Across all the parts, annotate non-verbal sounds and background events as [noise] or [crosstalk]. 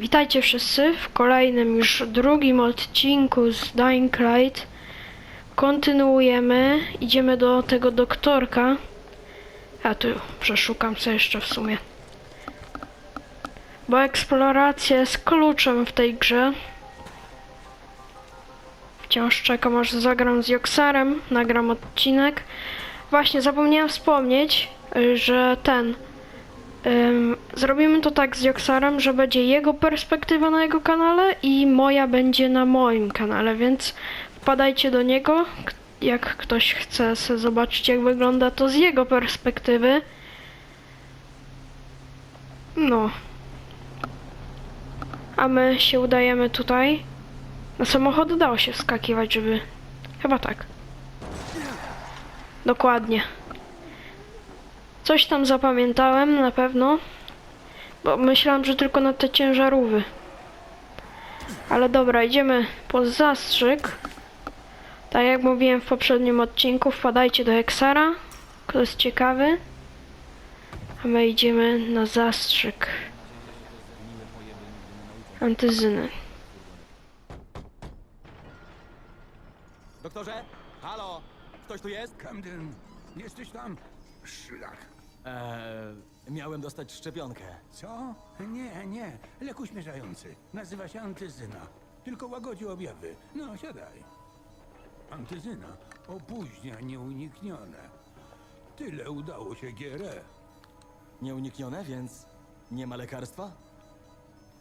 Witajcie wszyscy w kolejnym już drugim odcinku z Dying Light. Kontynuujemy, idziemy do tego doktorka. Ja tu przeszukam co jeszcze w sumie. Bo eksploracja jest kluczem w tej grze. Wciąż czekam aż zagram z Joksarem, nagram odcinek. Właśnie zapomniałem wspomnieć, że ten zrobimy to tak z Joksarem, że będzie jego perspektywa na jego kanale i moja będzie na moim kanale, więc wpadajcie do niego, jak ktoś chce zobaczyć jak wygląda to z jego perspektywy. No. A my się udajemy tutaj. Na samochód dało się wskakiwać, żeby... Chyba tak. Dokładnie. Coś tam zapamiętałem na pewno, bo myślałem, że tylko na te ciężarówy. Ale dobra, idziemy po zastrzyk. Tak jak mówiłem w poprzednim odcinku, wpadajcie do Hexara, kto jest ciekawy. A my idziemy na zastrzyk. Antyzyny. Doktorze? Halo? Ktoś tu jest? Camden, jesteś tam? Szlak. Eee, miałem dostać szczepionkę. Co? Nie, nie. Lek uśmierzający. Nazywa się antyzyna. Tylko łagodzi objawy. No, siadaj. Antyzyna opóźnia nieuniknione. Tyle udało się GRE. Nieuniknione, więc nie ma lekarstwa?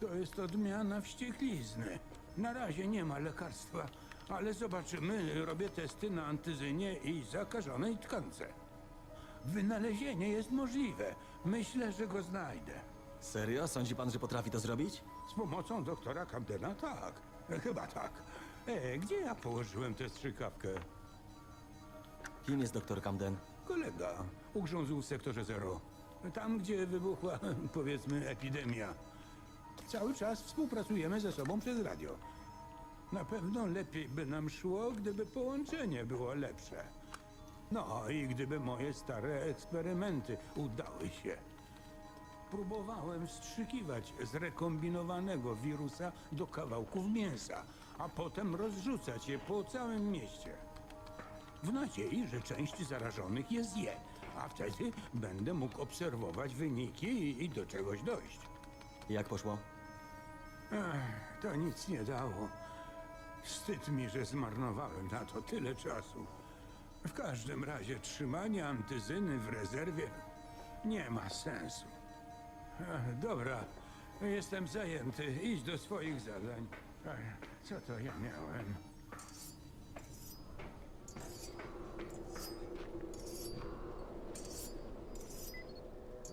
To jest odmiana wścieklizny. Na razie nie ma lekarstwa, ale zobaczymy. Robię testy na antyzynie i zakażonej tkance. Wynalezienie jest możliwe. Myślę, że go znajdę. Serio? Sądzi pan, że potrafi to zrobić? Z pomocą doktora Camdena tak. Chyba tak. E, gdzie ja położyłem tę strzykawkę? Kim jest doktor Camden? Kolega ugrzązł w sektorze zero. Tam, gdzie wybuchła, [laughs] powiedzmy, epidemia. Cały czas współpracujemy ze sobą przez radio. Na pewno lepiej by nam szło, gdyby połączenie było lepsze. No i gdyby moje stare eksperymenty udały się. Próbowałem wstrzykiwać zrekombinowanego wirusa do kawałków mięsa, a potem rozrzucać je po całym mieście. W nadziei, że część zarażonych je zje, a wtedy będę mógł obserwować wyniki i, i do czegoś dojść. Jak poszło? Ech, to nic nie dało. Wstyd mi, że zmarnowałem na to tyle czasu. W każdym razie trzymanie antyzyny w rezerwie nie ma sensu. Dobra, jestem zajęty. Idź do swoich zadań. Co to ja miałem?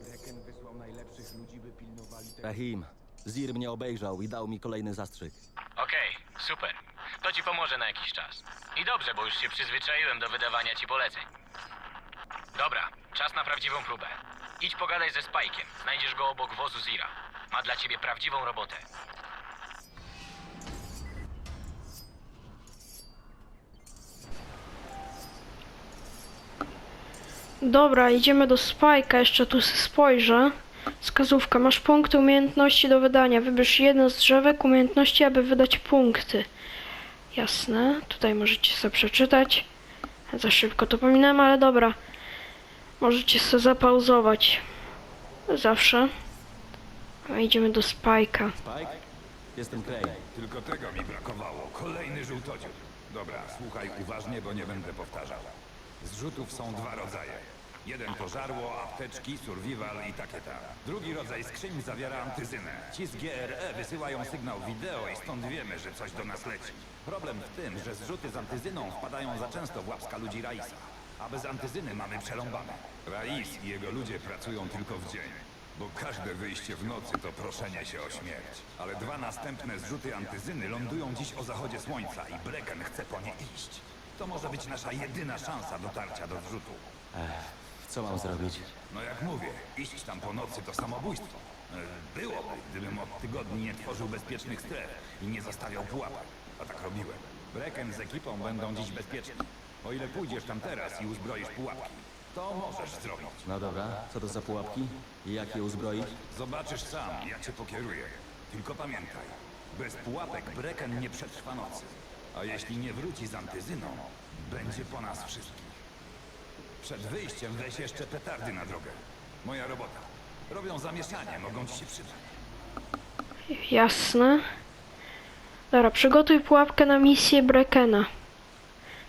Brecken wysłał najlepszych ludzi, by pilnowali tego. Rahim, Zir mnie obejrzał i dał mi kolejny zastrzyk. Okej, super. To ci pomoże na jakiś czas. I dobrze, bo już się przyzwyczaiłem do wydawania ci poleceń. Dobra, czas na prawdziwą próbę. Idź pogadaj ze Spajkiem. Znajdziesz go obok wozu Zira. Ma dla ciebie prawdziwą robotę. Dobra, idziemy do Spike'a, jeszcze tu spojrzę. Wskazówka, masz punkty umiejętności do wydania. Wybierz jedno z drzewek umiejętności, aby wydać punkty. Jasne, tutaj możecie sobie przeczytać. Za szybko to pominąłem, ale dobra. Możecie sobie zapauzować. Zawsze. A idziemy do Spike'a. Spike? Jestem Cray. Tylko tego mi brakowało. Kolejny żółtociu. Dobra, słuchaj uważnie, bo nie będę powtarzał. Zrzutów są dwa rodzaje. Jeden to żarło, apteczki, survival i takie tam. Drugi rodzaj skrzyń zawiera antyzynę. Ci z GRE wysyłają sygnał wideo i stąd wiemy, że coś do nas leci. Problem w tym, że zrzuty z antyzyną wpadają za często w łapska ludzi Raisa. A bez antyzyny mamy przerąbane. Rais i jego ludzie pracują tylko w dzień. Bo każde wyjście w nocy to proszenie się o śmierć. Ale dwa następne zrzuty antyzyny lądują dziś o zachodzie słońca i Brecken chce po nie iść. To może być nasza jedyna szansa dotarcia do zrzutu. Co mam zrobić? No jak mówię, iść tam po nocy to samobójstwo. E, Byłoby, gdybym od tygodni nie tworzył bezpiecznych stref i nie zostawiał pułapek. A tak robiłem. Brecken z ekipą będą dziś bezpieczni. O ile pójdziesz tam teraz i uzbroisz pułapki, to możesz zrobić. No dobra, co to za pułapki? I jak je uzbroić? Zobaczysz sam, ja cię pokieruję. Tylko pamiętaj, bez pułapek Brecken nie przetrwa nocy. A jeśli nie wróci z antyzyną, będzie po nas wszystkich. Przed wyjściem weź jeszcze petardy na drogę. Moja robota. Robią zamieszanie, mogą ci się przydać. Jasne. Dobra, przygotuj pułapkę na misję Brekena.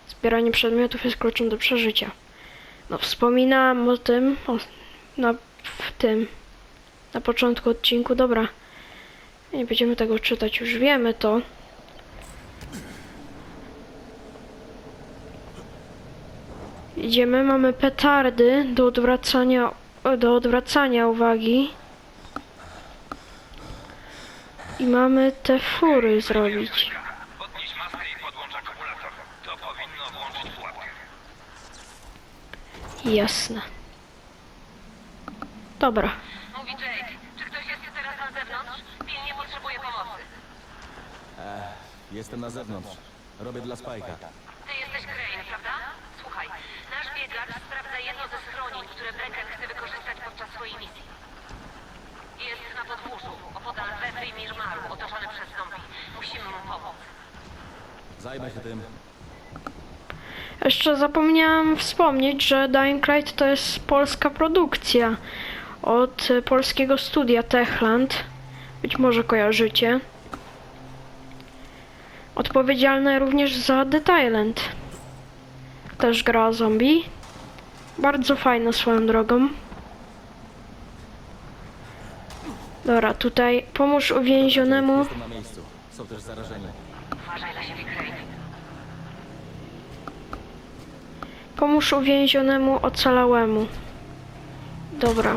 Zbieranie przedmiotów jest kluczem do przeżycia. No, wspominałam o tym, o, na, w tym, na początku odcinku. Dobra, nie będziemy tego czytać, już wiemy to. Idziemy, mamy petardy do odwracania, do odwracania uwagi. I mamy te fury zrobić. Podnieś maskę i podłącz akumulator. To powinno włączyć pułapkę. Jasne. Dobra. Mówi Jade. Czy ktoś jest teraz na zewnątrz? Pilnie potrzebuje pomocy. Jestem na zewnątrz. Robię dla Spajka. Ty jesteś Crane, prawda? Słuchaj, nasz biegacz sprawdza jedno ze schronień, które Brecken chce wykorzystać podczas swojej misji. Jest na podwórzu, opodal Wefry i Mirmaru, otoczony przez zombie. Musimy mu pomóc. Zajmę się tym. Jeszcze zapomniałam wspomnieć, że Dying Light to jest polska produkcja od polskiego studia Techland. Być może kojarzycie. Odpowiedzialne również za The Island. Też gra zombie. Bardzo fajna swoją drogą. Dobra, tutaj pomóż uwięzionemu. Jestem na miejscu. Są też zarażeni. Uważaj na siebie, Crane. Pomóż uwięzionemu ocalałemu. Dobra.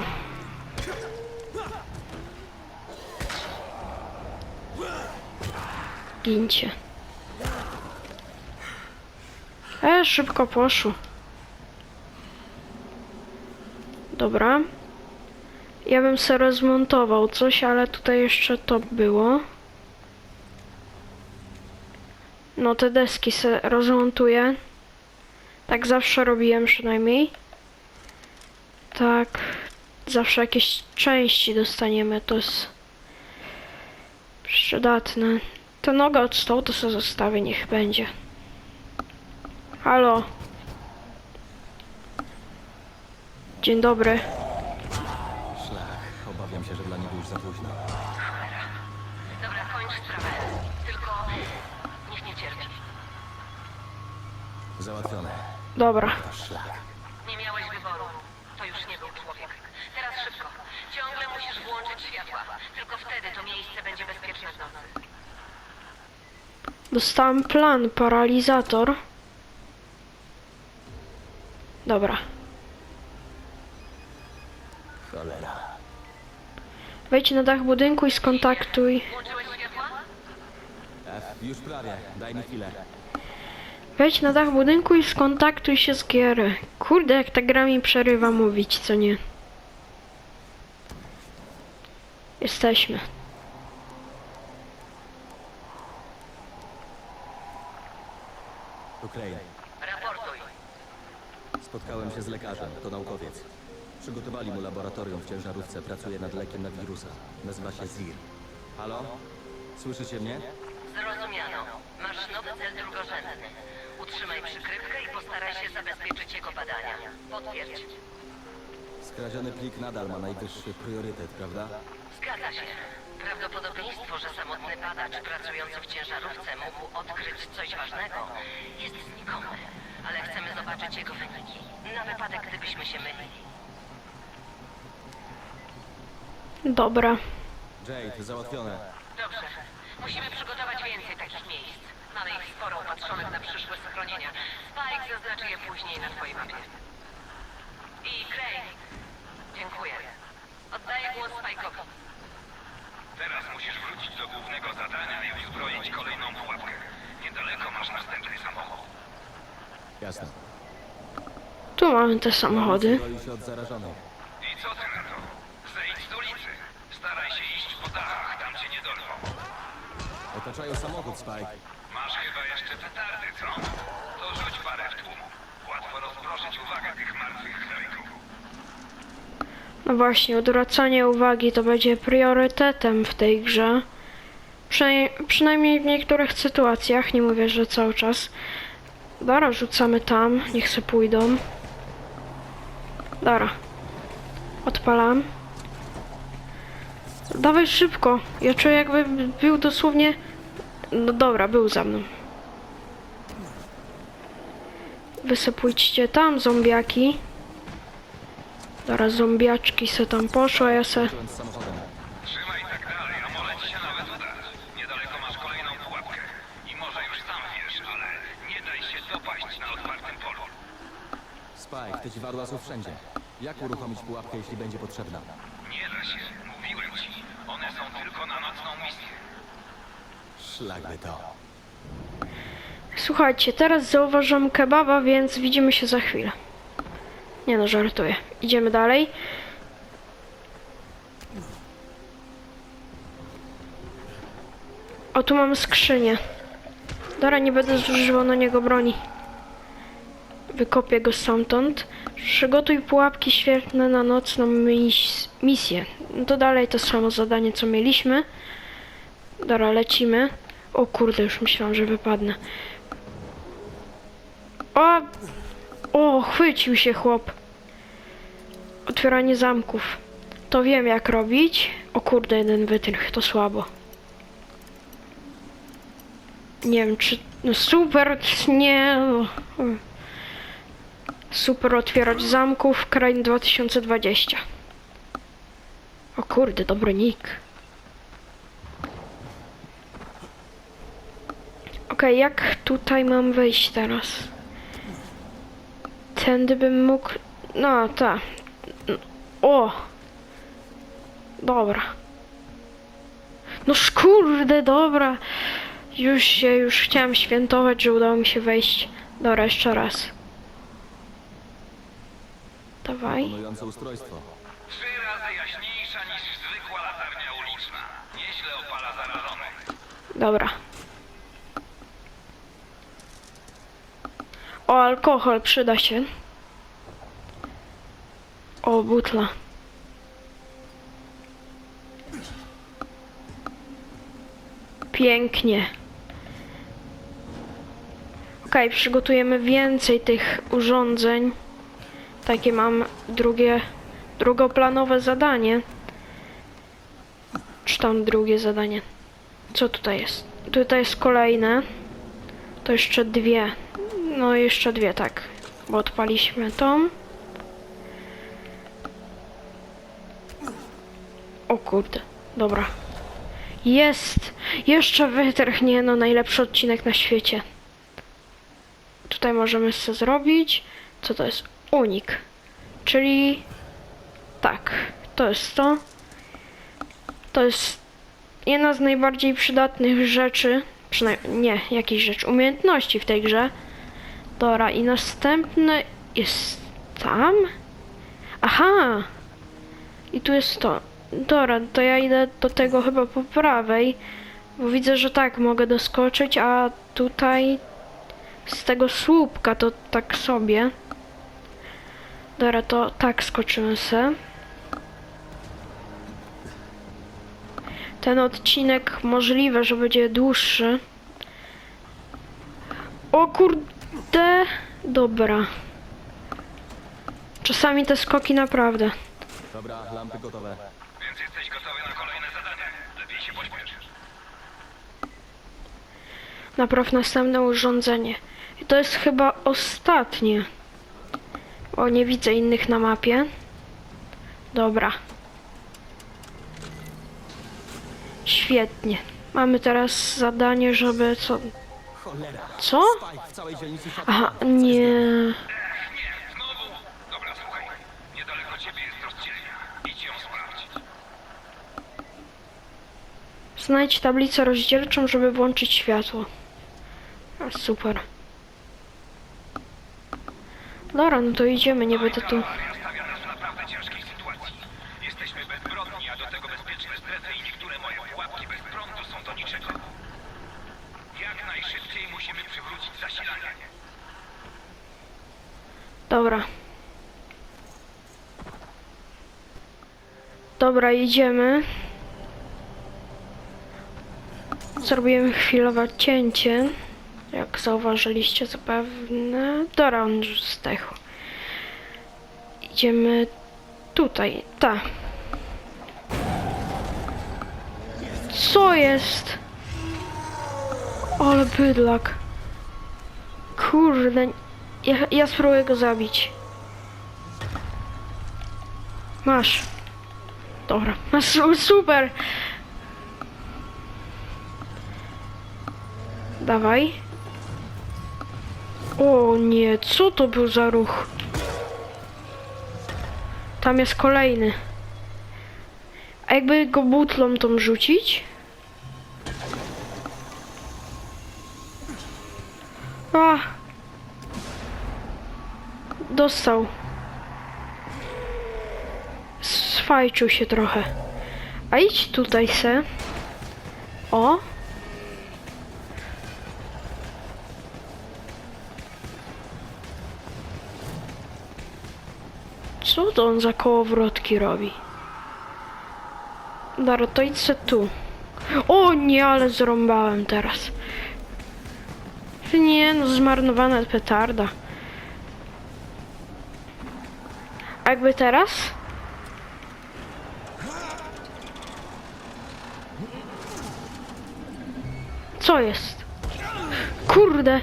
Gincie. E, szybko poszło. Dobra. Ja bym se rozmontował coś, ale tutaj jeszcze to było. No te deski se rozmontuję. Tak zawsze robiłem przynajmniej. Tak. Zawsze jakieś części dostaniemy, to jest przydatne. Ta noga od stołu to sobie zostawię, niech będzie. Halo. Dzień dobry. Sprawę. Tylko niech nie cierpi. Załatwione. Dobra. Szlak. Nie miałeś wyboru. To już nie był człowiek. Teraz szybko. Ciągle musisz włączyć światła. Tylko wtedy to miejsce będzie bezpieczne w nocy. Dostałem plan, paralizator. Dobra. Cholera. Wejdź na dach budynku i skontaktuj. Już prawie. Daj mi chwilę. Wejdź na dach budynku i skontaktuj się z Gierę. Kurde, jak ta gra mi przerywa mówić, co nie? Jesteśmy. Crane. Raportuj. Spotkałem się z lekarzem. To naukowiec. Przygotowali mu laboratorium w ciężarówce. Pracuje nad lekiem na wirusa. Nazywa się ZIR. Halo? Słyszycie mnie? Zrozumiano. Masz nowy cel drugorzędny. Utrzymaj przykrywkę i postaraj się zabezpieczyć jego badania. Potwierdź. Skradziony plik nadal ma najwyższy priorytet, prawda? Zgadza się. Prawdopodobieństwo, że samotny badacz pracujący w ciężarówce mógł odkryć coś ważnego, jest znikome. Ale chcemy zobaczyć jego wyniki. Na wypadek, gdybyśmy się mylili. Dobra. Jade, załatwione. Musimy przygotować więcej takich miejsc. Mamy ich sporo upatrzonych na przyszłe schronienia. Spike zaznaczy je później na twojej mapie. I Crane. Dziękuję. Oddaję głos Spike'owi. Teraz musisz wrócić do głównego zadania i uzbroić kolejną pułapkę. Niedaleko masz następny samochód. Jasne. Tu mamy te samochody. Goli się od zarażonych. I co ty na to? Zejdź z ulicy. Staraj się iść po dachach, tam cię nie dorwą. Otaczają samochód, Spike. Masz chyba jeszcze petardy, co? To rzuć parę w tłum. Łatwo rozproszyć uwagę tych martwych krajków. No właśnie, odwracanie uwagi to będzie priorytetem w tej grze. Przynaj- przynajmniej w niektórych sytuacjach, nie mówię, że cały czas. Dobra, rzucamy tam, niech se pójdą. Dobra. Odpalam. Dawaj szybko. Ja czuję jakby był dosłownie... No dobra, był za mną. Wysypujcie tam zombiaki. Teraz zombiaczki se tam poszły, a ja se... Trzymaj tak dalej, a może ci się nawet udać. Niedaleko masz kolejną pułapkę. I może już sam wiesz, ale nie daj się dopaść na otwartym polu. Spike, te dziwadła są wszędzie. Jak uruchomić pułapkę, jeśli będzie potrzebna? Nie da się, mówiłem ci. One są tylko na nocną misję. Słuchajcie, teraz zauważam kebaba, więc widzimy się za chwilę. Nie no, żartuję. Idziemy dalej. O, tu mamy skrzynię. Dobra, nie będę zużywał na niego broni. Wykopię go stamtąd. Przygotuj pułapki świetne na nocną mis misję. To dalej to samo zadanie, co mieliśmy. Dobra, lecimy. O kurde, już myślałam, że wypadnę. O! O, chwycił się chłop. Otwieranie zamków. To wiem jak robić. O kurde, jeden wytrych, to słabo. Nie wiem czy... No super, nie... Super otwierać zamków, Krain 2020. O kurde, dobry nick. Okej, jak tutaj mam wejść teraz? Tędy bym mógł... No, tak. O! Dobra. No kurde, dobra. Już się, już chciałem świętować, że udało mi się wejść. Dobra, jeszcze raz. Dawaj. Imponujące ustrojstwo. Trzy razy jaśniejsza niż zwykła latarnia uliczna. Nieźle opala zarażonych. Dobra. O, alkohol przyda się. O, butla. Pięknie. Okej, przygotujemy więcej tych urządzeń. Takie mam drugie, drugoplanowe zadanie. Czy tam drugie zadanie? Co tutaj jest? Tutaj jest kolejne. To jeszcze dwie. No jeszcze dwie, tak. Bo odpaliśmy tą. O kurde. Dobra. Jest! Jeszcze wytrych, nie no, najlepszy odcinek na świecie. Tutaj możemy sobie zrobić. Co to jest? Unik. Czyli... Tak. To jest to. To jest jedna z najbardziej przydatnych rzeczy, przynajmniej nie, jakiejś rzecz, umiejętności w tej grze. Dobra, i następne jest tam? Aha! I tu jest to. Dobra, to ja idę do tego chyba po prawej, bo widzę, że tak, mogę doskoczyć, a tutaj z tego słupka to tak sobie. Dobra, to tak skoczymy se. Ten odcinek możliwe, że będzie dłuższy. O kurde, dobra. Czasami te skoki naprawdę. Dobra, lampy gotowe. Więc jesteś gotowy na kolejne zadanie. Lepiej się pośpiesz. Napraw następne urządzenie. I to jest chyba ostatnie. O, nie widzę innych na mapie. Dobra. Świetnie. Mamy teraz zadanie, żeby co? Co? Aha, nie. Znajdź tablicę rozdzielczą, żeby włączyć światło. A, super. Dobra, no to idziemy, nie będę tu... Awaria stawia nas w naprawdę ciężkiej sytuacji. Jesteśmy bezbronni, a do tego bezpieczne strefy i niektóre moje pułapki bez prądu są do niczego. Jak najszybciej musimy przywrócić zasilanie. Dobra. Dobra, jedziemy. Zrobiłem chwilowe cięcie. Jak zauważyliście zapewne. Dobra, on już zdechł. Idziemy tutaj. Ta. Co jest? Ale bydlak. Kurde. Ja, ja spróbuję go zabić. Masz. Dobra. Masz [laughs] su- super. Dawaj. O nie, co to był za ruch? Tam jest kolejny. A jakby go butlą tą rzucić? Dostał. Swajczył się trochę. A idź tutaj se. O. Co to on za kołowrotki robi? Dobra, to idź se tu. O nie, ale zrąbałem teraz. Nie no, zmarnowana petarda. A jakby teraz? Co jest? Kurde.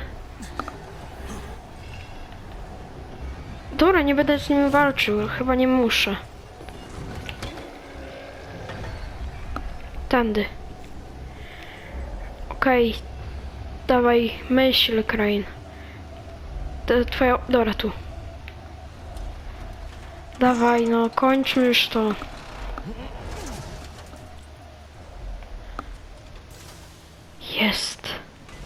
Dobra, nie będę z nim walczył. Chyba nie muszę. Tędy. Okej. Dawaj, myśl, Krain. To twoja... Dobra, tu. Dawaj, no, kończmy już to. Jest.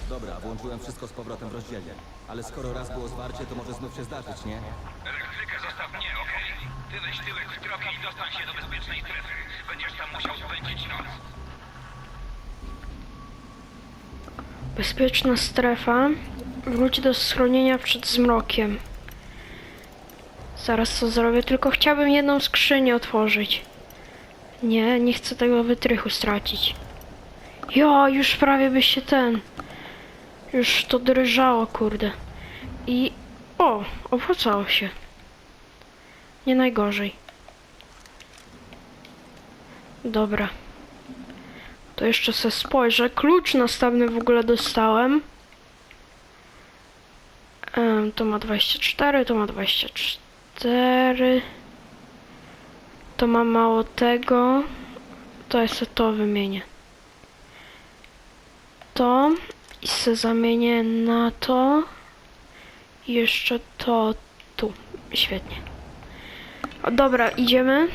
Dobra, włączyłem wszystko z powrotem w rozdzielnie. Ale skoro raz było zwarcie, to może znów się zdarzyć, nie? Elektrykę zostaw mnie, okej? Ty weź tyłek w tropie i dostań się do bezpiecznej strefy. Będziesz tam musiał spędzić noc. Bezpieczna strefa. Wróć do schronienia przed zmrokiem. Zaraz co zrobię, tylko chciałbym jedną skrzynię otworzyć. Nie, nie chcę tego wytrychu stracić. Jo, już prawie by się ten... Już to drżało, kurde. I... O, opłacało się. Nie najgorzej. Dobra. To jeszcze se spojrzę. Klucz następny w ogóle dostałem. Em, to ma 24, to ma 24. To ma mało tego. To se to wymienię. To i se zamienię na to. I jeszcze to tu. Świetnie. O, dobra, idziemy.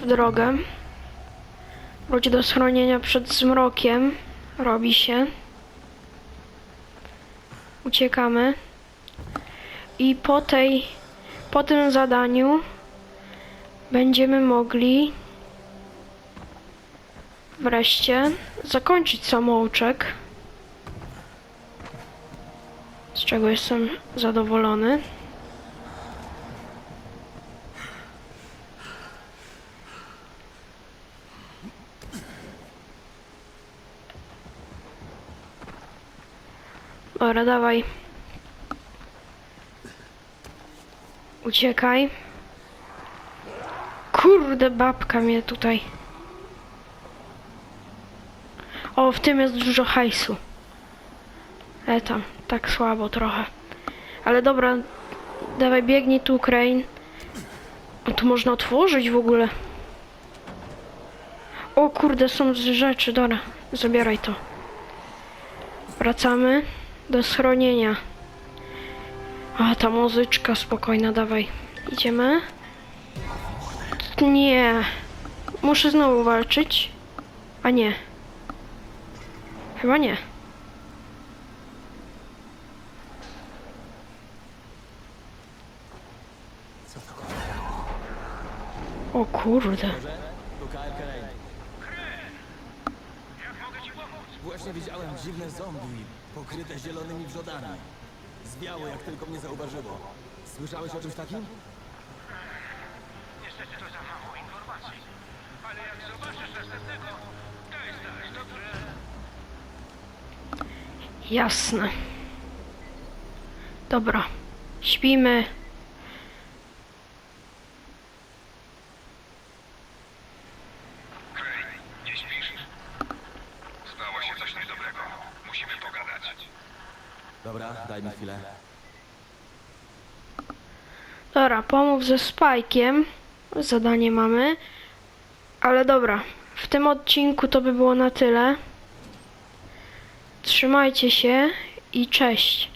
W drogę. Wróć do schronienia przed zmrokiem. Robi się. Uciekamy. I po tej, po tym zadaniu będziemy mogli wreszcie zakończyć samouczek. Z czego jestem zadowolony. Dobra, dawaj. Uciekaj. Kurde, babka mnie tutaj. O, w tym jest dużo hajsu. E tam, tak słabo trochę. Ale dobra, dawaj biegnij tu, Crane. O, tu można otworzyć w ogóle. O kurde, są rzeczy, dobra, zabieraj to. Wracamy do schronienia. A, ta muzyczka spokojna, dawaj. Idziemy. Nie. Muszę znowu walczyć. A nie. Chyba nie. O kurde. Właśnie widziałem dziwne zombie, pokryte zielonymi wrzodami zwiało, jak tylko mnie zauważyło. Słyszałeś o czymś takim? Niestety to za mało informacji. Ale jak zobaczysz następnego, daj tak, znać, dobrze? Jasne. Dobra. Śpimy. Chwilę. Dobra, pomów ze Spajkiem. Zadanie mamy. Ale dobra, w tym odcinku to by było na tyle. Trzymajcie się i cześć.